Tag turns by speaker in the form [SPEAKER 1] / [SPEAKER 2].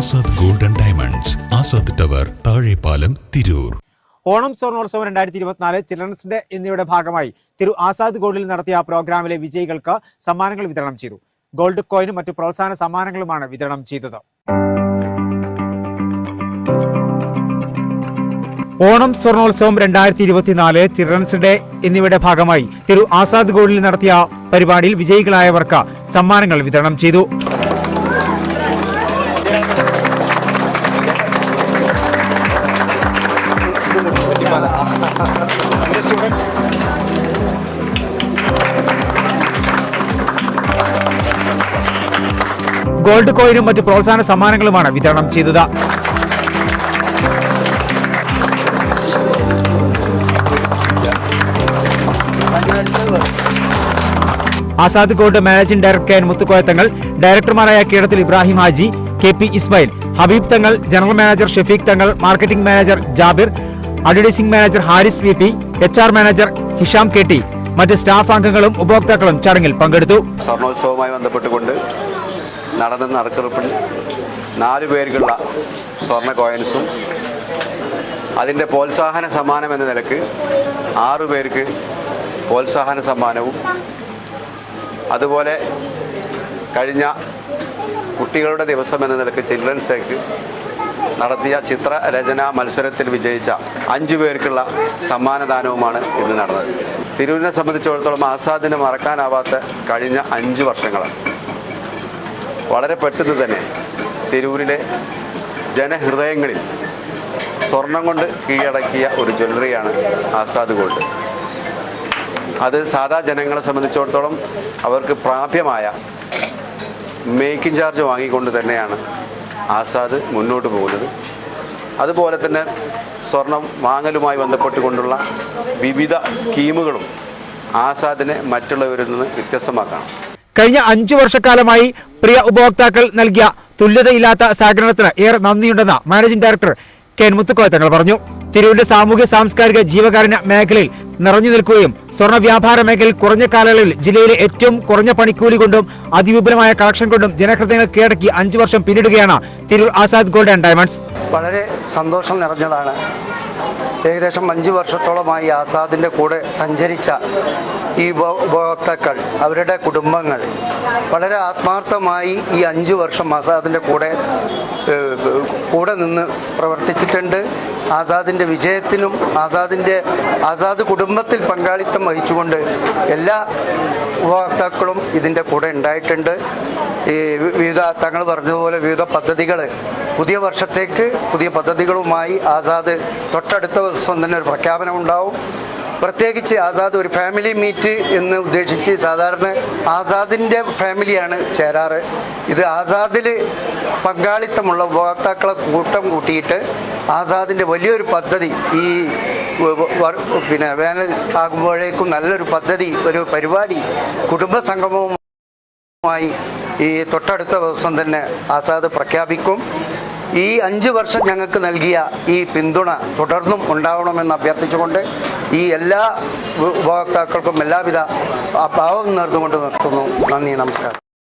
[SPEAKER 1] Azad golden diamonds Azad tower Thazhepalam Tirur.
[SPEAKER 2] Onam സ്വർണോത്സവം രണ്ടായിരത്തി ഇരുപത്തിനാല് children's day എന്നിവയുടെ ഭാഗമായി തിരു ആസാദ് ഗോൾഡിൽ നടത്തിയ പ്രോഗ്രാമിലെ വിജയികൾക്ക് സമ്മാനങ്ങൾ വിതരണം ചെയ്തു. ഗോൾഡ് കോയിനും മറ്റു പ്രോത്സാഹന സമ്മാനങ്ങളുമാണ് വിതരണം ചെയ്തത്. ഓണം സ്വർണോത്സവം രണ്ടായിരത്തി ഇരുപത്തിനാല് ചിൽഡ്രൻസ് ഡേ എന്നിവയുടെ ഭാഗമായി തിരു ആസാദ് ഗോൾഡിൽ നടത്തിയ പരിപാടിയിൽ വിജയികളായവർക്ക് സമ്മാനങ്ങൾ വിതരണം ചെയ്തു. ഗോൾഡ് കോയിനും മറ്റ് പ്രോത്സാഹന സമ്മാനങ്ങളുമാണ് വിതരണം ചെയ്തത്. Azad gold managing director N Muthukoya Thangal ഡയറക്ടർമാരായ Keezhathil Ibrahim Haji K P Ismail Habeeb Thangal general manager Shefeeq Thangal marketing manager Jabir advertising manager Haris V P H R manager Hisham K T മറ്റ് staff അംഗങ്ങളും ഉപഭോക്താക്കളും ചടങ്ങിൽ പങ്കെടുത്തു.
[SPEAKER 3] സ്വർണോത്സവവുമായി ബന്ധപ്പെട്ടുകൊണ്ട് നടന്ന നറുക്കെടുപ്പിൽ നാല് പേർക്കുള്ള സ്വർണ കോയിൻസും അതിന്റെ പ്രോത്സാഹന സമ്മാനം എന്ന നിലയ്ക്ക് ആറു പേർക്ക് പ്രോത്സാഹന സമ്മാനവും അതുപോലെ കഴിഞ്ഞ കുട്ടികളുടെ ദിവസം എന്ന നിലയ്ക്ക് ചിൽഡ്രൻസ് ഡേക്ക് നടത്തിയ ചിത്രരചനാ മത്സരത്തിൽ വിജയിച്ച അഞ്ചു പേർക്കുള്ള സമ്മാനദാനവുമാണ് ഇന്ന് നടന്നത്. തിരൂരിനെ സംബന്ധിച്ചിടത്തോളം ആസാദിനെ മറക്കാനാവാത്ത കഴിഞ്ഞ അഞ്ച് വർഷങ്ങളാണ്. വളരെ പെട്ടെന്ന് തന്നെ തിരൂരിലെ ജനഹൃദയങ്ങളിൽ സ്വർണം കൊണ്ട് കീഴടക്കിയ ഒരു ജ്വല്ലറിയാണ് ആസാദ് ഗോൾഡ്. അത് സാധാ ജനങ്ങളെ സംബന്ധിച്ചിടത്തോളം അവർക്ക് പ്രാപ്യമായ മേക്കിംഗ് ചാർജ് വാങ്ങിക്കൊണ്ട് തന്നെയാണ് ആസാദ് മുന്നോട്ട് പോകുന്നത്. അതുപോലെ തന്നെ സ്വർണം വാങ്ങലുമായി ബന്ധപ്പെട്ടുകൊണ്ടുള്ള വിവിധ സ്കീമുകളും ആസാദിനെ മറ്റുള്ളവരിൽ നിന്ന് വ്യത്യസ്തമാക്കണം.
[SPEAKER 2] കഴിഞ്ഞ അഞ്ചു വർഷക്കാലമായി പ്രിയ ഉപഭോക്താക്കൾ നൽകിയ തുല്യതയില്ലാത്ത സഹകരണത്തിന് ഏറെ നന്ദിയുണ്ടെന്ന് managing director K N Muthukoya Thangal പറഞ്ഞു. തിരൂരിന്റെ സാമൂഹ്യ സാംസ്കാരിക ജീവകാരുണ്യ മേഖലയിൽ നിറഞ്ഞു നിൽക്കുകയും സ്വർണ വ്യാപാര മേഖലയിൽ കുറഞ്ഞ കാലയളവിൽ ജില്ലയിലെ ഏറ്റവും കുറഞ്ഞ പണിക്കൂലി കൊണ്ടും അതിവിപുലമായ കളക്ഷൻ കൊണ്ടും ജനഹൃദയങ്ങൾ കീഴടക്കി അഞ്ചു വർഷം പിന്നിടുകയാണ് Tirur Azad gold and diamonds.
[SPEAKER 4] വളരെ സന്തോഷം നിറഞ്ഞതാണ്. ഏകദേശം അഞ്ച് വർഷത്തോളമായി ആസാദിന്റെ കൂടെ സഞ്ചരിച്ച ഈ ഉപ- ഉപഭോക്താക്കൾ അവരുടെ കുടുംബങ്ങൾ വളരെ ആത്മാർത്ഥമായി ഈ അഞ്ച് വർഷം ആസാദിന്റെ കൂടെ കൂടെ നിന്ന് പ്രവർത്തിച്ചിട്ടുണ്ട്. ആസാദിന്റെ വിജയത്തിനും ആസാദിന്റെ ആസാദ് കുടുംബത്തിൽ പങ്കാളിത്തം വഹിച്ചുകൊണ്ട് എല്ലാ ഉപഭോക്താക്കളും ഇതിന്റെ കൂടെ ഉണ്ടായിട്ടുണ്ട്. ഈ വിവിധ തങ്ങൾ പറഞ്ഞതുപോലെ വിവിധ പദ്ധതികൾ പുതിയ വർഷത്തേക്ക് പുതിയ പദ്ധതികളുമായി ആസാദ് തൊട്ടടുത്ത ദിവസം തന്നെ ഒരു പ്രഖ്യാപനം ഉണ്ടാവും. പ്രത്യേകിച്ച് ആസാദ് ഒരു ഫാമിലി മീറ്റ് എന്ന് ഉദ്ദേശിച്ച് സാധാരണ ആസാദിന്റെ ഫാമിലിയാണ് ചേരാറ്. ഇത് ആസാദിൽ പങ്കാളിത്തമുള്ള ഉപഭോക്താക്കളെ കൂട്ടം കൂട്ടിയിട്ട് ആസാദിന്റെ വലിയൊരു പദ്ധതി ഈ പിന്നെ വേനൽ ആകുമ്പോഴേക്കും നല്ലൊരു പദ്ധതി ഒരു പരിപാടി കുടുംബസംഗമവുമായി സംഗമവും ഈ തൊട്ടടുത്ത ദിവസം തന്നെ ആസാദ് പ്രഖ്യാപിക്കും. ഈ അഞ്ച് വർഷം ഞങ്ങൾക്ക് നൽകിയ ഈ പിന്തുണ തുടർന്നും ഉണ്ടാവണമെന്ന് അഭ്യർത്ഥിച്ചുകൊണ്ട് ഈ എല്ലാ ഉപഭോക്താക്കൾക്കും എല്ലാവിധ ആ ഭാവം നേർന്നുകൊണ്ട് നിർത്തുന്നു. നന്ദി നമസ്കാരം.